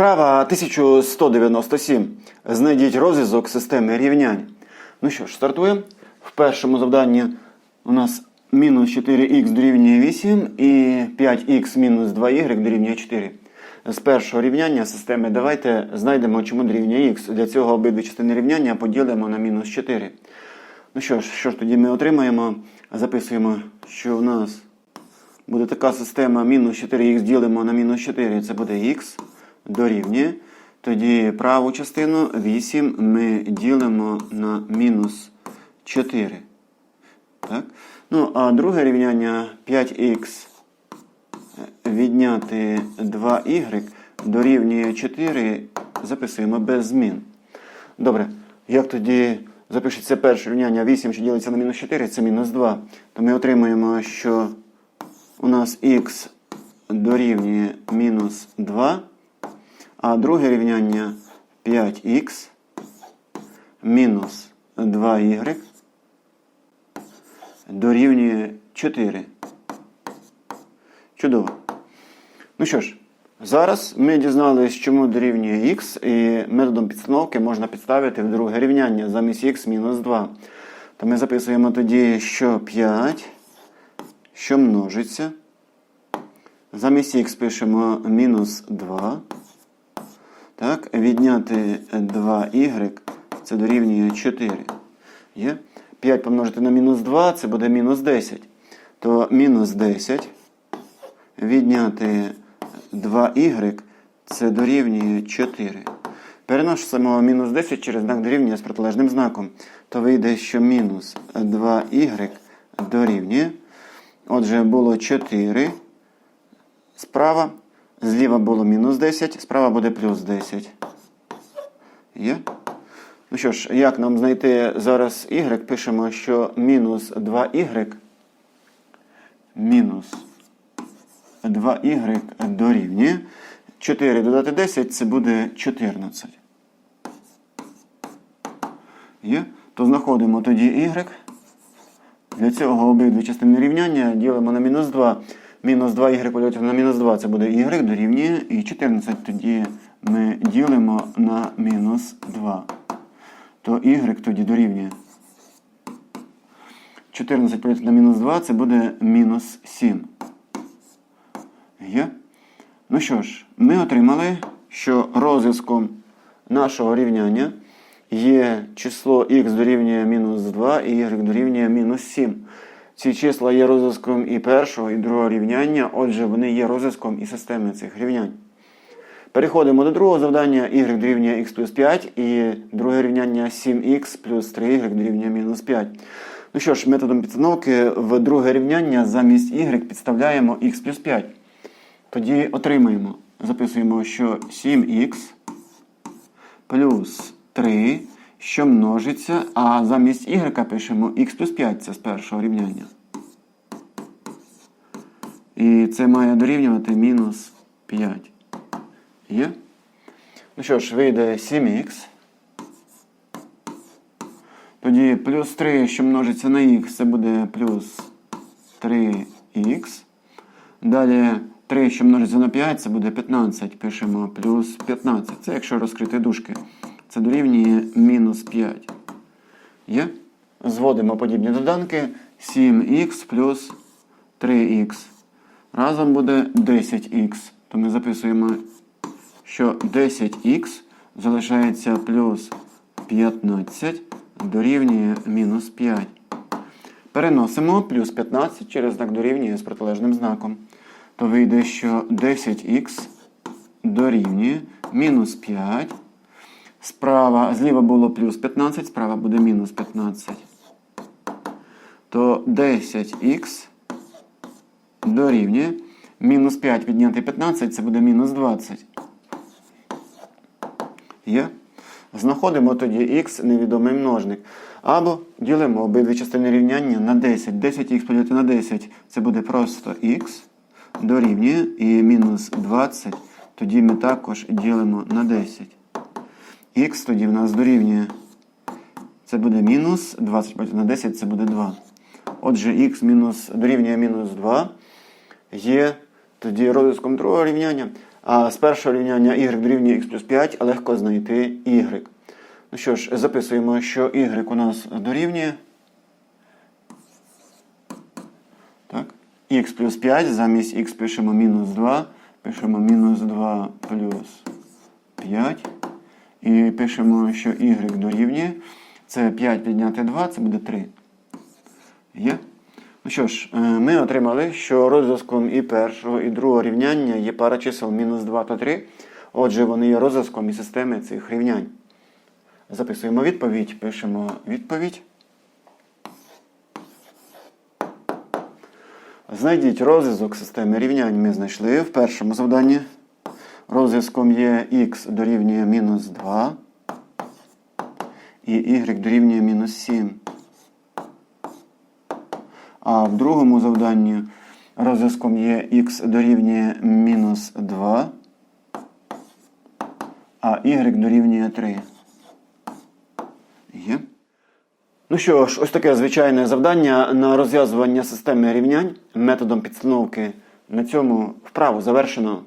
Вправа 1197. Знайдіть розв'язок системи рівнянь. Ну що ж, стартуємо. В першому завданні у нас мінус 4х дорівнює 8 і 5х мінус 2y дорівнює 4. З першого рівняння системи давайте знайдемо, чому дорівнює х. Для цього обидві частини рівняння поділимо на мінус 4. Ну що ж, що ж тоді ми отримаємо? Записуємо, що у нас буде така система мінус 4х ділимо на мінус 4, це буде х дорівнює. Тоді праву частину 8 ми ділимо на мінус 4. Так? Ну, а друге рівняння 5х відняти 2y дорівнює 4, записуємо без змін. Добре, як тоді запишеться перше рівняння 8, що ділиться на мінус 4, це мінус 2. То ми отримуємо, що у нас х дорівнює мінус 2, а друге рівняння 5х мінус 2y дорівнює 4. Чудово. Ну що ж, зараз ми дізналися, чому дорівнює х, і методом підстановки можна підставити в друге рівняння замість х мінус 2. То ми записуємо тоді, що 5, що множиться. Замість х пишемо мінус 2. Так, відняти 2y, це дорівнює 4. Є? 5 помножити на мінус 2, це буде мінус 10. То мінус 10 відняти 2y, це дорівнює 4. Переносимо мінус 10 через знак дорівнює з протилежним знаком. То вийде, що мінус 2y дорівнює. Отже, було 4 справа. Зліва було мінус 10, справа буде плюс 10. Є? Ну що ж, як нам знайти зараз y? Пишемо, що мінус 2y мінус 2y дорівнює. 4 додати 10 це буде 14. Є? То знаходимо тоді y. Для цього обидві частини рівняння ділимо на мінус 2. Мінус 2y поділити на мінус 2 це буде y дорівнює. І 14 тоді ми ділимо на мінус 2. То y тоді дорівнює. 14 поділити на мінус 2 це буде мінус 7. Є? Ну що ж, ми отримали, що розв'язком нашого рівняння є число х дорівнює мінус 2 і y дорівнює мінус 7. Ці числа є розв'язком і першого, і другого рівняння, отже, вони є розв'язком і системи цих рівнянь. Переходимо до другого завдання y дорівнює x плюс 5 і друге рівняння 7х плюс 3y дорівнює мінус 5. Ну що ж, методом підстановки в друге рівняння замість y підставляємо x плюс 5. Тоді отримаємо, записуємо, що 7х плюс 3, що множиться, а замість y пишемо х плюс 5, це з першого рівняння. І це має дорівнювати мінус 5. Є? Ну що ж, вийде 7х. Тоді плюс 3, що множиться на х, це буде плюс 3х. Далі 3, що множиться на 5, це буде 15. Пишемо плюс 15. Це якщо розкрити дужки. Це дорівнює мінус 5. Є? Зводимо подібні доданки. 7х плюс 3х. Разом буде 10х. То ми записуємо, що 10х залишається плюс 15 дорівнює мінус 5. Переносимо плюс 15 через знак дорівнює з протилежним знаком. То вийде, що 10х дорівнює мінус 5. Справа, зліва було плюс 15, справа буде мінус 15. То 10х дорівнює. Мінус 5 відняти 15, це буде мінус 20. Є? Знаходимо тоді х невідомий множник. Або ділимо обидві частини рівняння на 10. 10х поділити на 10 це буде просто х дорівнює і мінус 20. Тоді ми також ділимо на 10. Х тоді в нас дорівнює. Це буде мінус 20 поділити на 10 це буде 2. Отже, х мінус, дорівнює мінус 2 є тоді розв'язком другого рівняння. А з першого рівняння y дорівнює x плюс 5 легко знайти y. Ну що ж, записуємо, що y у нас дорівнює. Так. x плюс 5, замість x пишемо мінус 2, пишемо мінус 2 плюс 5. І пишемо, що y дорівнює. Це 5 підняти 2, це буде 3. Є? Ну що ж, е, ми отримали, що розв'язком і першого, і другого рівняння є пара чисел мінус 2 та 3. Отже, вони є розв'язком і системи цих рівнянь. Записуємо відповідь, пишемо відповідь. Знайдіть розв'язок системи рівнянь ми знайшли в першому завданні. Розв'язком є х дорівнює мінус 2 і y дорівнює мінус 7. А в другому завданні розв'язком є х дорівнює мінус 2, а y дорівнює 3. Є. Ну що ж, ось таке звичайне завдання на розв'язування системи рівнянь методом підстановки. На цьому вправу завершено.